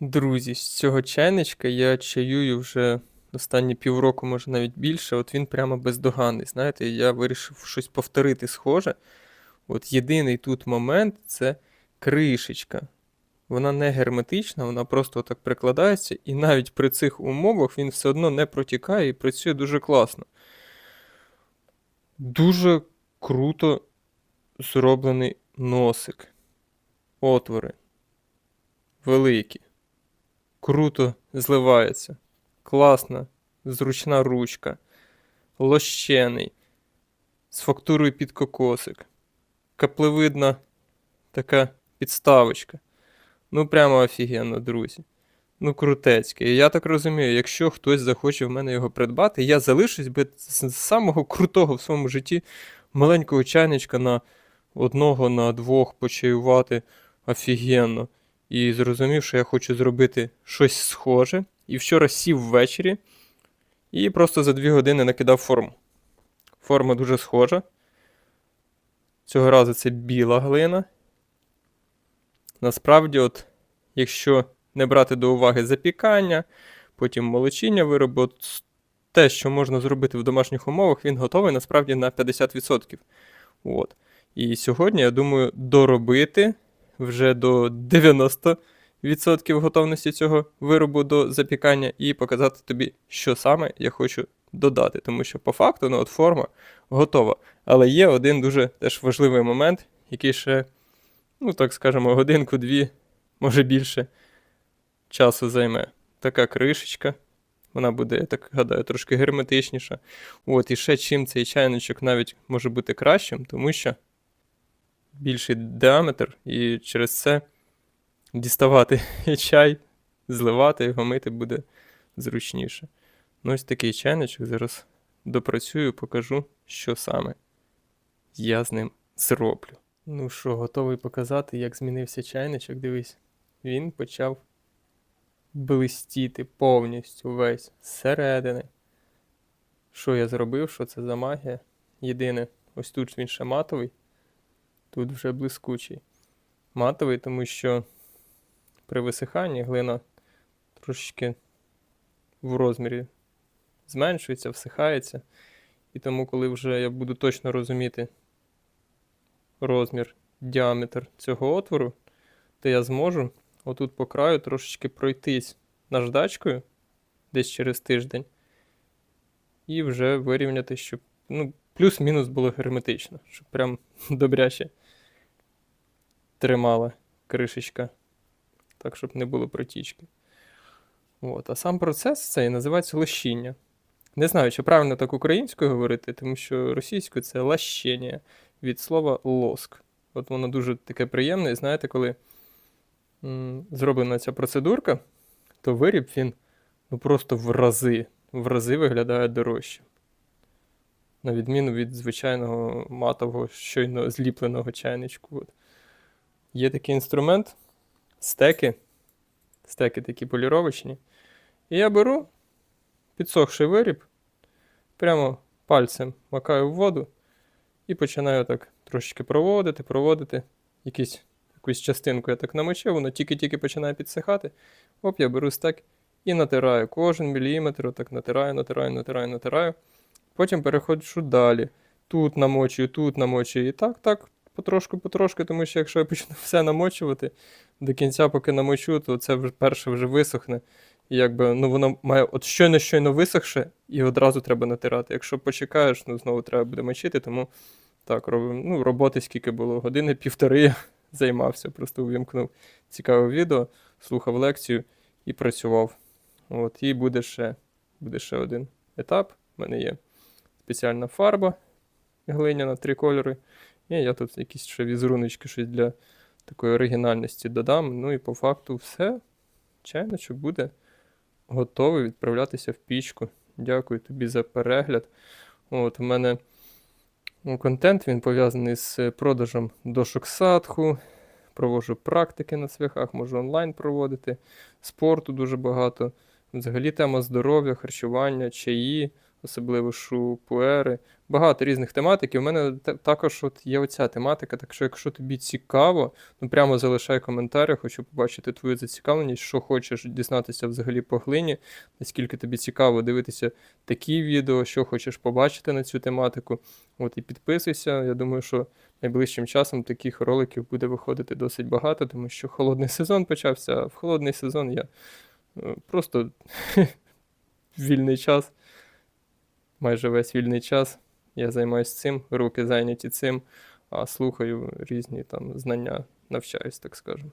Друзі, з цього чайничка я чаюю вже останні півроку, може навіть більше. От він прямо бездоганний. Знаєте, я вирішив щось повторити схоже. От єдиний тут момент це кришечка. Вона не герметична, вона просто так прикладається, і навіть при цих умовах він все одно не протікає і працює дуже класно. Дуже круто зроблений носик. Отвори. Великі. Круто зливається. Класна, зручна ручка. Лощений. З фактурою під кокосик. Каплевидна така підставочка. Ну, прямо офігенно, друзі. Ну, крутецьке. І я так розумію, якщо хтось захоче в мене його придбати, я залишусь би з самого крутого в своєму житті маленького чайничка на одного, на двох почаювати офігенно. І зрозумів, що я хочу зробити щось схоже. І вчора сів ввечері і просто за дві години накидав форму. Форма дуже схожа. Цього разу це біла глина. Насправді, от, якщо не брати до уваги запікання, потім молочіння виробу, те, що можна зробити в домашніх умовах, він готовий насправді на 50%. От. І сьогодні, я думаю, доробити вже до 90% готовності цього виробу до запікання і показати тобі, що саме я хочу додати. Тому що по факту ну, от форма готова. Але є один дуже теж важливий момент, який ще, ну так скажемо, годинку-дві, може більше часу займе. Така кришечка. Вона буде, я так гадаю, трошки герметичніша. От, і ще чим цей чайничок навіть може бути кращим, тому що більший діаметр, і через це діставати чай, зливати його мити буде зручніше. Ну, ось такий чайничок. Зараз допрацюю, покажу, що саме я з ним зроблю. Ну що, готовий показати, як змінився чайничок. Дивись, він почав блистіти повністю весь зсередини. Що я зробив? Що це за магія? Єдине, ось тут він ще матовий, тут вже блискучий. Матовий, тому що при висиханні глина трошечки в розмірі зменшується, всихається. І тому, коли вже я буду точно розуміти розмір, діаметр цього отвору, то я зможу отут по краю трошечки пройтись наждачкою десь через тиждень, і вже вирівняти, щоб ну, плюс-мінус було герметично, щоб прям добряче тримала кришечка, так, щоб не було протічки. От. А сам процес цей називається лощіння. Не знаю, чи правильно так українською говорити, тому що російською це лащення від слова лоск. От воно дуже таке приємне, і знаєте, коли м, зроблена ця процедурка, то виріб він ну, просто в рази, в рази виглядає дорожче. На відміну від звичайного матового, щойно зліпленого чайничку. От. Є такий інструмент, стеки, стеки такі поліровочні. І я беру підсохший виріб, прямо пальцем макаю в воду і починаю так трошечки проводити, проводити. Якісь, якусь частинку я так намочив, воно тільки-тільки починає підсихати. Оп, я беру стек і натираю кожен міліметр, отак натираю, натираю, натираю, натираю. Потім переходжу далі. Тут намочую, тут намочую. І так, так, потрошку-потрошку, тому що якщо я почну все намочувати до кінця, поки намочу, то це вже перше вже висохне. І якби ну воно має от щойно щойно висохше, і одразу треба натирати. Якщо почекаєш, ну знову треба буде мочити, тому так, робимо. Ну, роботи скільки було, години, півтори займався, просто увімкнув цікаве відео, слухав лекцію і працював. От, і буде ще, буде ще один етап. У мене є спеціальна фарба глиняна, три кольори. І я тут якісь ще візеруночки, щось для такої оригінальності додам. Ну і по факту все. Чайничок буде готовий відправлятися в пічку. Дякую тобі за перегляд. От, у мене ну, контент він пов'язаний з продажем дошок садху. Проводжу практики на цвяхах, можу онлайн проводити, спорту дуже багато. Взагалі тема здоров'я, харчування, чаї, особливо шупуери. Багато різних тематик. І в мене також от є оця тематика. Так що, якщо тобі цікаво, ну прямо залишай коментарі, хочу побачити твою зацікавленість, що хочеш дізнатися взагалі по глині, наскільки тобі цікаво дивитися такі відео, що хочеш побачити на цю тематику. От і підписуйся. Я думаю, що найближчим часом таких роликів буде виходити досить багато, тому що холодний сезон почався, а в холодний сезон я е, просто вільний час, майже весь вільний час. Я займаюся цим, руки зайняті цим, а слухаю різні там знання, навчаюсь, так скажемо.